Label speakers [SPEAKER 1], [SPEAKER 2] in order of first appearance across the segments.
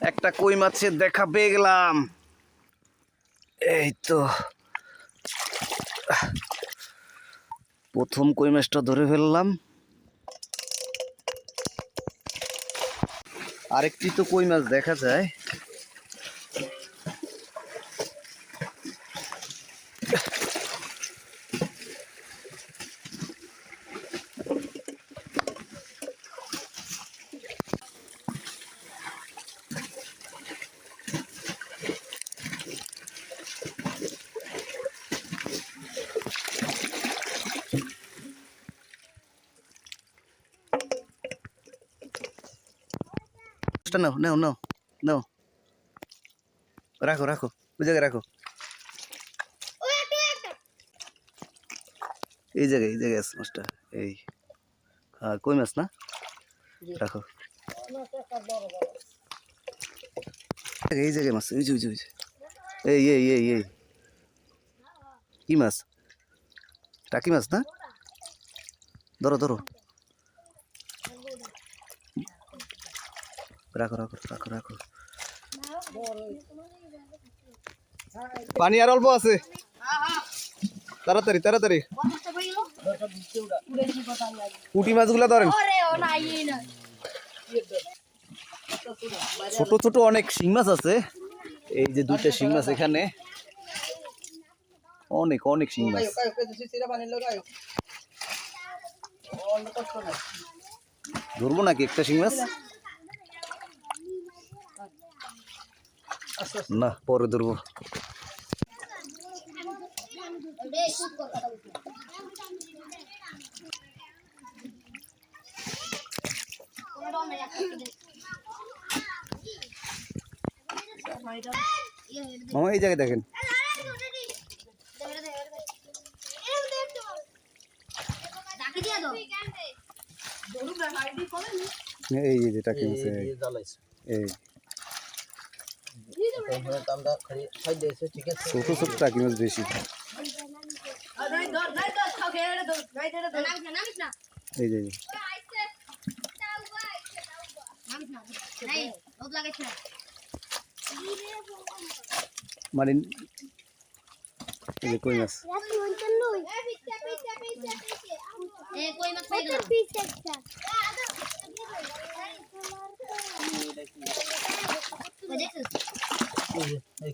[SPEAKER 1] একটা কই মাছের দেখা পেয়ে গেলাম। এই তো। প্রথম কই মাছটা ধরে ফেললাম। আরেকটি তো কই মাছ দেখা যায়। মাছটা নাও নাও নাও নাও রাখো রাখো ওই জায়গায় রাখো এই জায়গায় এই জায়গায় আছে মাছটা এই। হ্যাঁ কই মাছ না? রাখো। এই জায়গায় মাছ ওই যে ওই যে ওই যে। এই এই এই এই। কি মাছ? টাকি মাছ না? ধরো ধরো। রাখো রাখো রাখো রাখো। পানি আর অল্প আছে। তাড়াতাড়ি তাড়াতাড়ি। পুঁটি মাছগুলা ধরেন। ছোট ছোট অনেক শিং মাছ আছে। এই যে দুইটা শিং মাছ এখানে। অনেক অনেক শিং মাছ। ধরবো নাকি একটা শিং মাছ? না পরে ধরবো। মামা এই জায়গায় দেখেন। এই যে যেটা কিনছে এই। ছোট ছোট টাকি মাছ বেশি এই যে এই যে। মানে এই যে কই মাছ এই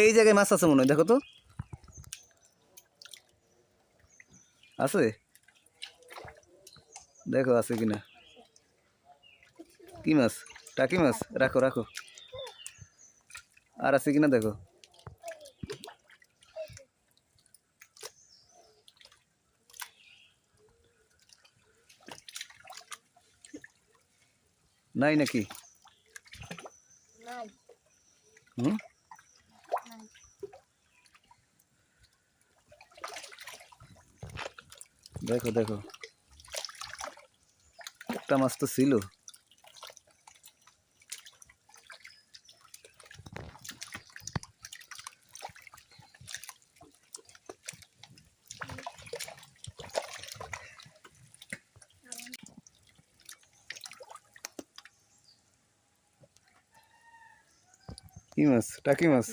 [SPEAKER 1] এই জায়গায় মাছ আছে মনে হয়, দেখো তো। আছে? দেখো, আছে কিনা। কি মাছ? টাকি মাছ? রাখো রাখো। আর আছে কিনা দেখো। নাই নাকি? হুম? দেখো দেখো। একটা মাছ তো ছিল। কি মাছ? টাকি মাছ?